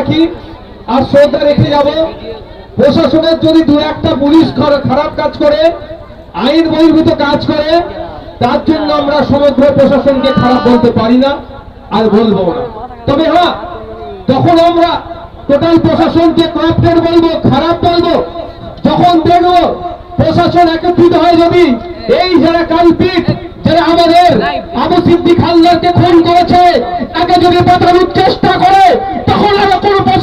রাখি আর শ্রদ্ধা রেখে যাব। প্রশাসনের যদি দু একটা পুলিশ খারাপ কাজ করে, আইন বহির্ভূত কাজ করে, তার জন্য আমরা সমগ্র প্রশাসনকে খারাপ বলতে পারি না আর বলব না। তবে হ্যাঁ যখন আমরা টোটাল প্রশাসনকে করাপ্টেড বলব, খারাপ বলব। যখন দেখব প্রশাসন একত্রিত হয় যদি, এই যারা কালপিট, যারা আমাদের আবু সিদ্দিক হালদারকে খুন করেছে, তাকে যদি বাঁচানোর চেষ্টা করে, তখন আমরা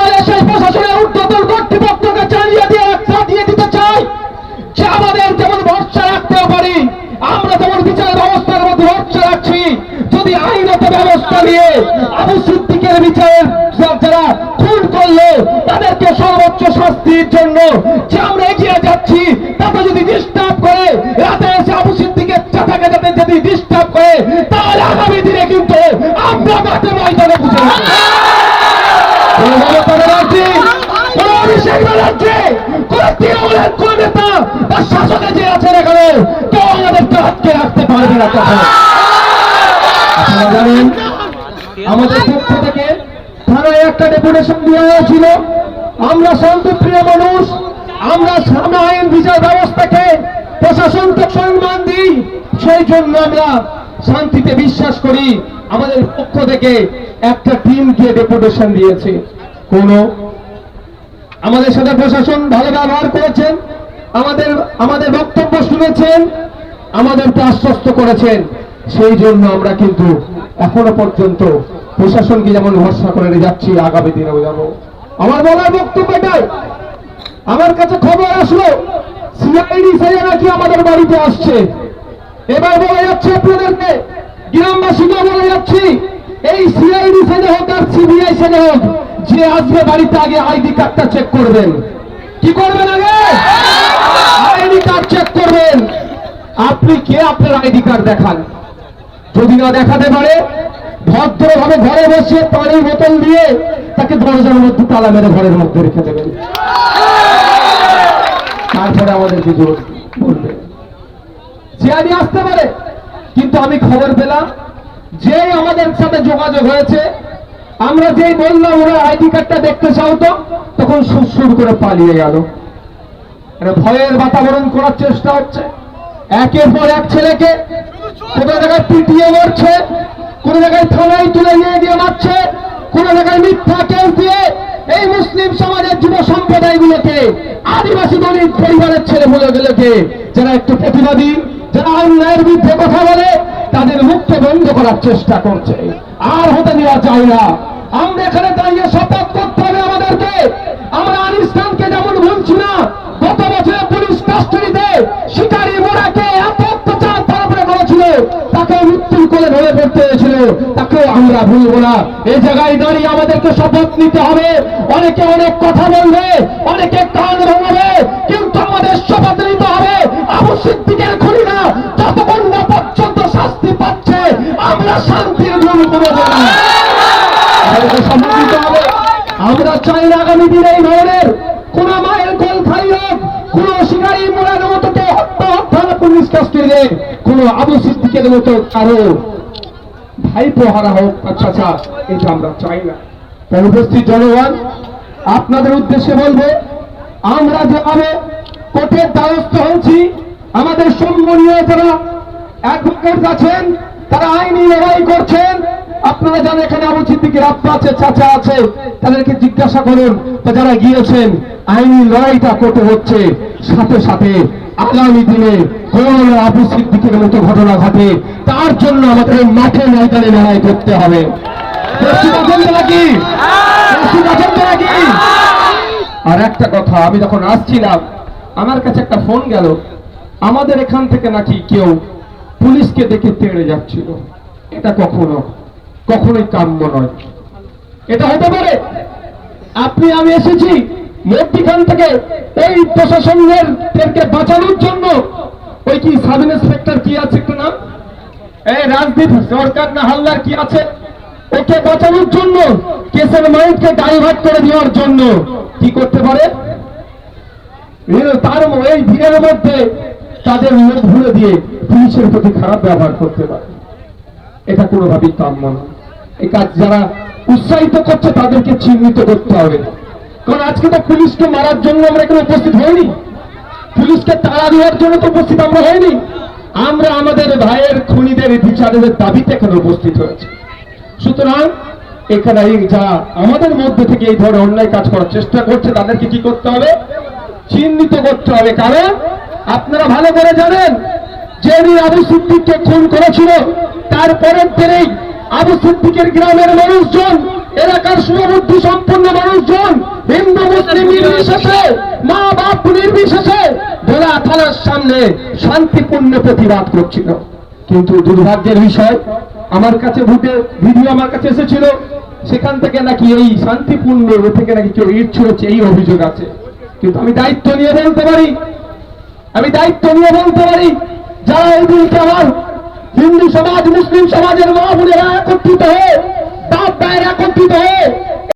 তাহলে প্রশাসনের ঊর্ধ্বতন কর্তৃপক্ষকে চালিয়ে দিয়ে চালিয়ে দিতে চাই। যে আমাদের যেমন ভরসা রাখতে পারি, আমরা যেমন বিচার ব্যবস্থার মধ্যে ভরসা রাখছি। যদি আইনত ব্যবস্থা নিয়ে আবু সিদ্দিকের বিচারের যারা খুন করল, তাদেরকে সর্বোচ্চ শাস্তির জন্য যে আমরা এগিয়ে যাচ্ছি, তাকে যদি ডিস্টার্ব করে, রাতে এসে আবু সিদ্দিকের চাটাকে যাতে যদি ডিস্টার্ব করে, তাহলে আগামী দিনে কিন্তু আমরা মাঠে ময়দানে বুঝে মমতা আমরা মানুষ, আমরা সামনে আইন বিচার ব্যবস্থাকে প্রশাসনকে সম্মান দিই, সেই জন্য আমরা শান্তিতে বিশ্বাস করি। আমাদের পক্ষ থেকে একটা টিমকে ডেপুটেশন দিয়েছে। কোন আমাদের সাথে প্রশাসন ভালো ব্যবহার করেছেন, আমাদের আমাদের বক্তব্য শুনেছেন আমাদেরকে আশ্বস্ত করেছেন। সেই জন্য আমরা কিন্তু এখনও পর্যন্ত প্রশাসনকে যেমন ভরসা করে যাচ্ছি, আগামী দিনেও যাব। আমার বলার বক্তব্য এটাই। আমার কাছে খবর আসলো, সিআইডি সেজে নাকি আমাদের বাড়িতে আসছে। এবার বলা যাচ্ছে আপনাদেরকে গ্রামবাসীকে বলে যাচ্ছি, এই সিআইডি সেজে হোক আর সিবিআই সেজে হোক যে আসবে বাড়িতে আগে আইডি কার্ডটা চেক করবেন। কি করবেন আগে? আইডি কার্ড চেক করবেন। আপনি কে আপনার আইডি কার্ড দেখান? যদি না দেখাতে পারে, ভদ্রভাবে ঘরে বসে পানির বোতল দিয়ে তাকে দরজার মধ্যে তালা মেরে ঘরের মধ্যে রেখে দেবেন। তারপরে আমাদের কিছু বলবে জিয়াদি আসতে পারে, কিন্তু আমি খবর পেলাম, যে আমাদের সাথে যোগাযোগ হয়েছে আমরা যেই বললাম, ওরা আইডি কার্ডটা দেখতে চাও তো, তখন সুর করে পালিয়ে গেল। একটা ভয়ের বাতাবরণ করার চেষ্টা হচ্ছে। একের পর এক ছেলেকে কোন জায়গায় পিটিয়ে মারছে, কোন জায়গায় থানায় তুলে নিয়ে গিয়ে মারছে, কোন জায়গায় মিথ্যা কেউ দিয়ে এই মুসলিম সমাজের যুব সম্প্রদায়গুলোকে, আদিবাসী দলিত পরিবারের ছেলে গুলোকে যারা একটু প্রতিবাদী, যারা অন্যায়ের বিরুদ্ধে কথা বলে, তাদের মুখকে বন্ধ করার চেষ্টা করছে। আর হতে দেওয়া যায় না। কোলে ধরে পড়তে হয়েছিল তাকেও আমরা ভুলবো না। এই জায়গায় দাঁড়িয়ে আমাদেরকে শপথ নিতে হবে। অনেকে অনেক কথা বলবে, অনেকে কান ভাঙাবে কিন্তু আমাদের শপথ নিতে হবে। আবু সিদ্দিকের খুনিরা যতক্ষণ না পর্যন্ত শাস্তি পাচ্ছে, আমরা শান্তির জন্য করে আমরা চাই না আগামী দিনে এই ধরনের কোন মায়ের কোল খাই হোক, কোন শিকারী মোড়ার মতো কে হত্যা হত্যা পুলিশ কাস্টডিতে, কোন আবু সিদ্দিকের মতো কারও ভাইপো হারা হোক আচ্ছা আচ্ছা এটা আমরা চাই না। তাই উপস্থিত জনগণ, আপনাদের উদ্দেশ্যে বলব, আমরা যেভাবে কোর্টের দ্বারস্থ হয়েছি, আমাদের সম্মানীয় যারা অ্যাডভোকেট আছেন, তারা আইনি লড়াই করছেন আপনারা জানেন এখানে আবু সিদ্দিকের আব্বা আছে, চাচা আছে, তাদেরকে জিজ্ঞাসা করুন তা যারা গিয়েছেন, আইনি লড়াইটা করতে হচ্ছে। সাথে সাথে আগামী দিনে কোন আবু সিদ্দিকের মতো ঘটনা ঘটে, তার জন্য আমাদের মাঠে ময়দানে লড়াই করতে হবে। আর একটা কথা, আমি যখন আসছিলাম, আমার কাছে একটা ফোন গেল। আমাদের এখান থেকে নাকি কেউ পুলিশকে দেখে তেড়ে যাচ্ছিল। এটা কখনো কখনোই কাম্য নয়। এটা হতে পারে, আপনি, আমি এসেছি মধ্যিখানে থেকে এই প্রশাসনের থেকে বাঁচানোর জন্য। ওই কি সাব ইন্সপেক্টর কি আছে একটু নাম? এই রাজদীপ, সরকার না হালদার কি আছে? ওকে বাঁচানোর জন্য, কেসের মাইন্ডকে ডাইভার্ট করে দেওয়ার জন্য কি করতে পারে? তার এই ভিড়ের মধ্যে তাদের মুখ ভুলে দিয়ে পুলিশের প্রতি খারাপ ব্যবহার করতে পারে। এটা কোনোভাবেই কাম্য না। কাজ যারা উৎসাহিত করছে তাদেরকে চিহ্নিত করতে হবে। কারণ আজকে তো পুলিশকে মারার জন্য আমরা এখানে উপস্থিত হইনি। পুলিশকে তাড়া দেওয়ার জন্য তো উপস্থিত আমরা হইনি। আমরা আমাদের ভাইয়ের, খুনিদের, বিচারের দাবিতে এখানে উপস্থিত হয়েছে। সুতরাং এখানে যারা আমাদের মধ্যে থেকে এই ধরনের অন্যায় কাজ করার চেষ্টা করছে, তাদেরকে কি করতে হবে? চিহ্নিত করতে হবে। কারণ আপনারা ভালো করে জানেন যে আবু সিদ্দিককে খুন করেছিল তারপরের দিনেই আবু সিদ্দিকের গ্রামের মানুষজন, এলাকার সুবুদ্ধি সম্পন্ন মানুষজন, হিন্দু, মুসলিম নির্বিশেষে মা বাপ নির্বিশেষে ভোলা থানার সামনে শান্তিপূর্ণ প্রতিবাদ করছিল। কিন্তু দুর্ভাগ্যের বিষয়, আমার কাছে ভোটে ভিডিও আমার কাছে এসেছিল, সেখান থেকে নাকি এই শান্তিপূর্ণ থেকে নাকি কেউ ইট ছুড়েছে, এই অভিযোগ আছে। কিন্তু আমি দায়িত্ব নিয়ে বলতে পারি, আমি দায়িত্ব নিয়ে বলতে পারি, যারা এই দিনকে আমার হিন্দু সমাজ মুসলিম সমাজের মা বোনেরা একত্রিত হয়ে বাপ ভাইয়ের একত্রিত হয়ে